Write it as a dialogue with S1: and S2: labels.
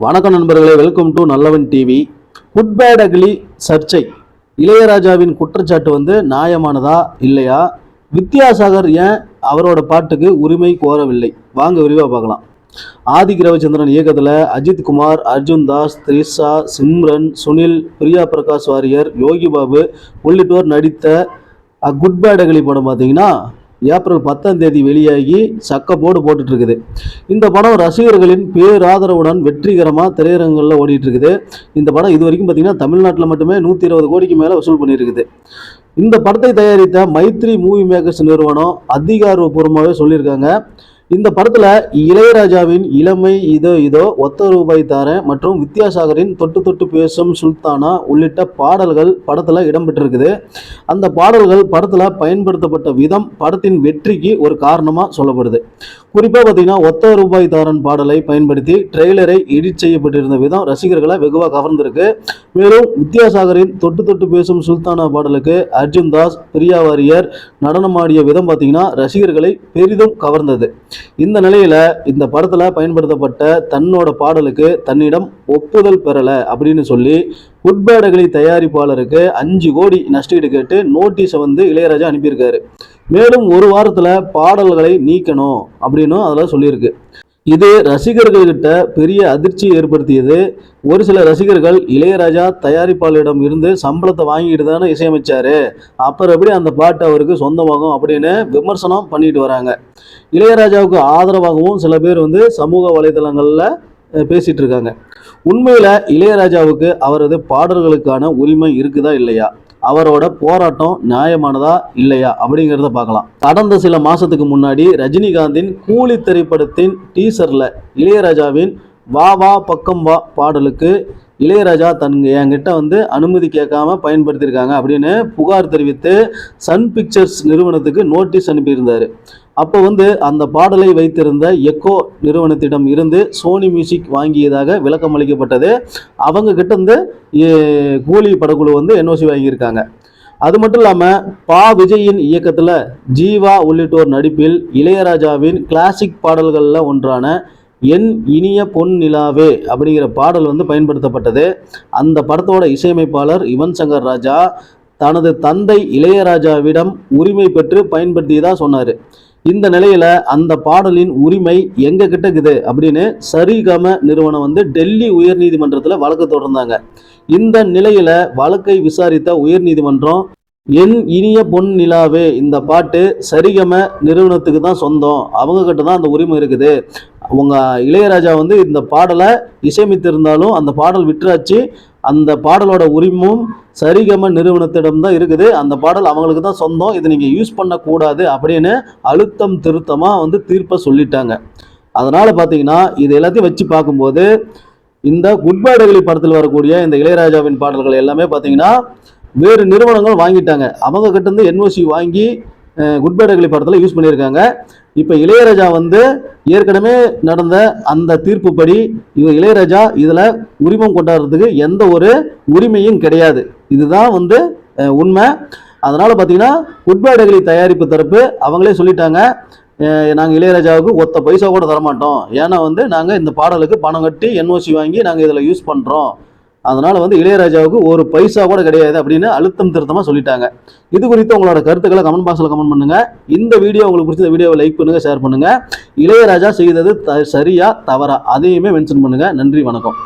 S1: வணக்கம் நண்பர்களே welcome to Nallavan TV good bad சர்ச்சை. இளையராஜாவின் குற்றச்சாட்டு வந்து நியாயமானதா இல்லையா? வித்யாசாகர் ஏன் அவரோட பாட்டுக்கு உரிமை கோரவில்லை? வாங்க விரிவாக பார்க்கலாம். ஆதி ரவிச்சந்திரன் இயக்கத்தில் அஜித் குமார் அர்ஜுன் தாஸ் த்ரிஷா சிம்ரன் சுனில் பிரியா பிரகாஷ் வாரியர் யோகி பாபு உள்ளிட்டோர் நடித்த அ குட் பேட் படம் பார்த்தீங்கன்னா ஏப்ரல் பத்தாம் தேதி வெளியாகி சக்க போடு போட்டுட்டு இருக்குது இந்த படம் ரசிகர்களின் பேராதரவுடன் வெற்றிகரமாக திரையரங்குகளில் ஓடிட்டு இருக்குது இந்த படம் இது வரைக்கும் பார்த்தீங்கன்னா தமிழ்நாட்டில் மட்டுமே நூற்றி இருபது கோடிக்கு மேலே வசூல் பண்ணியிருக்குது இந்த படத்தை தயாரித்த மைத்ரி மூவி மேக்கர்ஸ் நிறுவனம் அதிகாரப்பூர்வமாகவே சொல்லியிருக்காங்க. இந்த படத்தில் இளையராஜாவின் இளமை இதோ இதோ ஒத்த ரூபாய் தார மற்றும் வித்யாசாகரின் தொட்டு தொட்டு பேசும் சுல்தானா உள்ளிட்ட பாடல்கள் படத்தில் இடம்பெற்றிருக்குது. அந்த பாடல்கள் படத்தில் பயன்படுத்தப்பட்ட விதம் படத்தின் வெற்றிக்கு ஒரு காரணமாக சொல்லப்படுது. குறிப்பாக பார்த்தீங்கன்னா ஒத்த ரூபாய் தாரன் பாடலை பயன்படுத்தி ட்ரெய்லரை எடிட் செய்யப்பட்டிருந்த விதம் ரசிகர்களை வெகுவாக கவர்ந்திருக்கு. மேலும் வித்யாசாகரின் தொட்டு தொட்டு பேசும் சுல்தானா பாடலுக்கு அர்ஜுன் தாஸ் பிரியா வாரியர் நடனமாடிய விதம் பார்த்தீங்கன்னா ரசிகர்களை பெரிதும் கவர்ந்தது. இந்த நிலையில இந்த படத்துல பயன்படுத்தப்பட்ட தன்னோட பாடலுக்கு தன்னிடம் ஒப்புதல் பெறல அப்படின்னு சொல்லி குட்பேடகளி தயாரிப்பாளருக்கு அஞ்சு கோடி நஷ்டீடு கேட்டு நோட்டீஸை வந்து இளையராஜா அனுப்பியிருக்காரு. மேலும் ஒரு வாரத்துல பாடல்களை நீக்கணும் அப்படின்னும் அதில் சொல்லியிருக்கு. இது ரசிகர்கள்கிட்ட பெரிய அதிர்ச்சி ஏற்படுத்தியது. ஒரு சில ரசிகர்கள் இளையராஜா தயாரிப்பாளரிடம் இருந்து சம்பளத்தை வாங்கிட்டு தானே இசையமைச்சாரு. அப்புறம் எப்படி அந்த பாட்டு அவருக்கு சொந்தமாகும் அப்படின்னு விமர்சனம் பண்ணிட்டு வராங்க. இளையராஜாவுக்கு ஆதரவாகவும் சில பேர் வந்து சமூக வலைதளங்களில் அஹ், பேசிட்டு இருக்காங்க. உண்மையில இளையராஜாவுக்கு அவரது பாடல்களுக்கான உரிமை இருக்குதா இல்லையா? அவரோட போராட்டம் நியாயமானதா இல்லையா அப்படிங்கிறத பார்க்கலாம். கடந்த சில மாசத்துக்கு முன்னாடி ரஜினிகாந்தின் கூலி திரைப்படத்தின் டீசர்ல இளையராஜாவின் வா வா பக்கம் வா பாடலுக்கு இளையராஜா தன் என்கிட்ட வந்து அனுமதி கேட்காம பயன்படுத்தியிருக்காங்க அப்படின்னு புகார் தெரிவித்து சன் பிக்சர்ஸ் நிறுவனத்துக்கு நோட்டீஸ் அனுப்பியிருந்தார். அப்போ வந்து அந்த பாடலை வைத்திருந்த எக்கோ நிறுவனத்திடம் இருந்து சோனி மியூசிக் வாங்கியதாக விளக்கம் அளிக்கப்பட்டது அவங்க கிட்ட இருந்து கூலி படக்குழு வந்து என்ஓசி வாங்கியிருக்காங்க அது மட்டும் இல்லாமல் பா விஜயின் இயக்கத்தில் ஜீவா உள்ளிட்டோர் நடிப்பில் இளையராஜாவின் கிளாசிக் பாடல்களில் ஒன்றான என் இனிய பொன் நிலாவே அப்படிங்கிற பாடல் வந்து பயன்படுத்தப்பட்டது. அந்த படத்தோட இசையமைப்பாளர் யுவன் சங்கர் ராஜா தனது தந்தை இளையராஜாவிடம் உரிமை பெற்று பயன்படுத்தியதாக சொன்னார். இந்த நிலையில அந்த பாடலின் உரிமை எங்க கிட்ட இருக்குது அப்படின்னு சரிகம நிறுவனம் வந்து டெல்லி உயர்நீதிமன்றத்தில் வழக்கு தொடர்ந்தாங்க இந்த நிலையில வழக்கை விசாரித்த உயர்நீதிமன்றம் என் இனிய பொன் நிலாவே இந்த பாட்டு சரிகம நிறுவனத்துக்கு தான் சொந்தம். அவங்க கிட்ட தான் அந்த உரிமை இருக்குது. உங்க இளையராஜா வந்து இந்த பாடலை இசையமைத்திருந்தாலும் அந்த பாடல் விற்றாச்சு. அந்த பாடலோட உரிமும் சரிகம நிறுவனத்திடம் தான் இருக்குது. அந்த பாடல் அவங்களுக்கு தான் சொந்தம். இதை நீங்கள் யூஸ் பண்ணக்கூடாது அப்படின்னு அழுத்தம் திருத்தமாக வந்து தீர்ப்பை சொல்லிட்டாங்க. அதனால் பார்த்தீங்கன்னா இது எல்லாத்தையும் வச்சு பார்க்கும்போது இந்த குட்பேடகளி படத்தில் வரக்கூடிய இந்த இளையராஜாவின் பாடல்கள் எல்லாமே பார்த்தீங்கன்னா வேறு நிறுவனங்கள் வாங்கிட்டாங்க. அவங்க கிட்ட இருந்து என்ஓசி வாங்கி குட்பேடகளி படத்தில் யூஸ் பண்ணியிருக்காங்க. இப்போ இளையராஜா வந்து ஏற்கனவே நடந்த அந்த தீர்ப்புப்படி இவங்க இளையராஜா இதில் உரிமம் கொண்டாடுறதுக்கு எந்த ஒரு உரிமையும் கிடையாது. இதுதான் வந்து உண்மை. அதனால் பார்த்தீங்கன்னா குட்பேடகளி தயாரிப்பு தரப்பு அவங்களே சொல்லிட்டாங்க நாங்கள் இளையராஜாவுக்கு ஒத்த பைசா கூட தரமாட்டோம். ஏன்னா வந்து நாங்கள் இந்த பாடலுக்கு பணம் கட்டி என்ஓசி வாங்கி நாங்கள் இதில் யூஸ் பண்ணுறோம் அதனால் வந்து இளையராஜாவுக்கு ஒரு பைசா கூட கிடையாது அப்படின்னு அழுத்தம் திருத்தமாக சொல்லிட்டாங்க. இது குறித்து உங்களோட கருத்துக்களை கமெண்ட் பாக்ஸில் கமெண்ட் பண்ணுங்கள் இந்த வீடியோ உங்களுக்கு பிடிச்ச வீடியோவை லைக் பண்ணுங்கள் ஷேர் பண்ணுங்கள் இளையராஜா செய்தது த சரியா தவறா அதையுமே மென்ஷன் பண்ணுங்கள் நன்றி வணக்கம்.